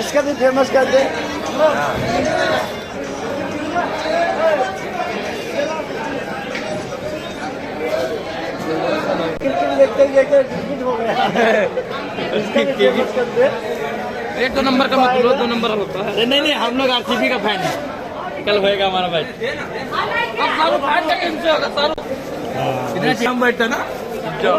इसका भी फ़ेमस कर दे देखते देखते हो गया। इसका भी फ़ेमस कर दे एक दो नंबर का मत बोलो दो नंबर होता है नहीं नहीं हम लोग आरसीबी का फ़ैन है। कल होएगा हमारा मैच अब सारू फ़ैन का टीम होगा सारू इतना चाहिए हम बैठते ना। जाओ।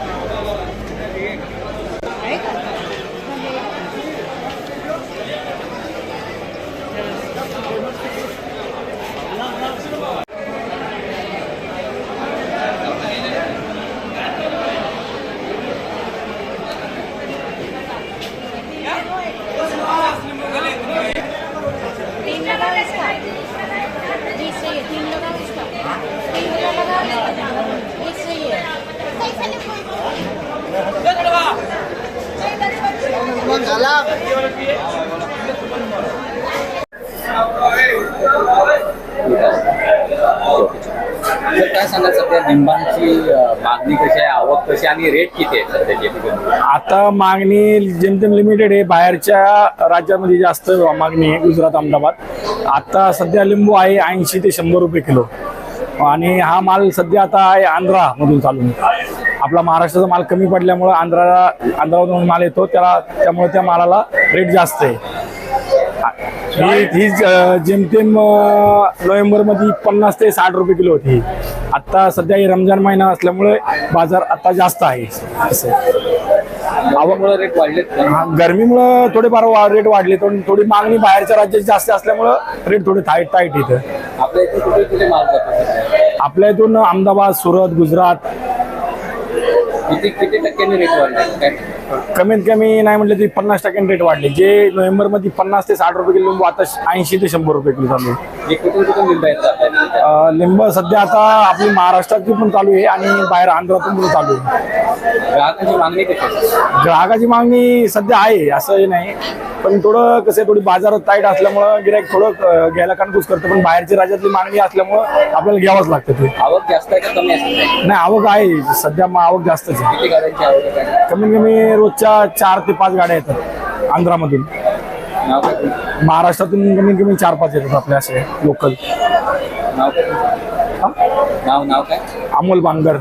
इसका बीस चाहिए तीन लगा इसका तीन लगा बीस चाहिए तर काय सांगा सध्या? लिंबांची मागणी कशी आहे? आवक कशी आणि रेट किती आहे सध्याची आता मागणी जेमतेम लिमिटेड आहे. बाहेरच्या राज्यामध्ये जास्त मागणी आहे. गुजरात अहमदाबाद. आता सध्या लिंबू आहे ऐंशी ते शंभर रुपये किलो. आणि हा माल सध्या आता आहे आंध्रामधून चालू आपला महाराष्ट्राचा माल कमी पडल्यामुळं आंध्राला आंध्रामधून माल येतो. त्याला त्यामुळे त्या मालाला रेट जास्त आहे. ही जेमतेम नोव्हेंबरमध्ये पन्नास ते साठ रुपये किलो होती. आता सध्या ही रमजान महिना असल्यामुळे बाजार आता जास्त आहे. असं. आवकमुळे रेट गरमीमुळं थोडेफार वा- रेट वाढले. थोडी थोडी मागणी बाहेरच्या राज्यात जास्त असल्यामुळं रेट थोडे टाईट टाईट इथं. आपल्या इथे कुठे कुठे माल जातो? सध्या? आपल्या इथून अहमदाबाद सुरत गुजरात. किती किती टक्क्यांनी रेट वाढले? काय? कमीत कमी नाही म्हटलं तरी पन्नास टक्क्यांनी रेट वाढले. जे नोव्हेंबरमध्ये पन्नास ते साठ रुपये किलो लिंबू आता ऐंशी ते शंभर रुपये किलो चालू आहे. लिंब सध्या आता आपली महाराष्ट्रातली पण चालू आहे आणि बाहेर आंध्रातून पण चालू आहे. ग्राहकांची मागणी ग्राहकाची मागणी सध्या आहे असं नाही. पण थोडं कसं थोडी बाजार टाईट असल्यामुळं गिराईक थोडं घ्यायला कानकूस करतं. पण बाहेरच्या राज्यातली मागणी असल्यामुळं आपल्याला घ्यावंच लागतं ते. आवक जास्त आहे का कमी सध्या नाही आवक आहे. सध्या मग आवक जास्तच आहे. किती गाड्यांची आवक आहे? काय? कमीत कमी रोजच्या चार ते पाच गाड्या येतात आंध्रामधून. नाव काय तुमचं? महाराष्ट्रातून कमीत कमी चार पाच येतात आपल्या असे लोकल नाव काय तुमचं? नाव नाव काय? अमोल बांगर.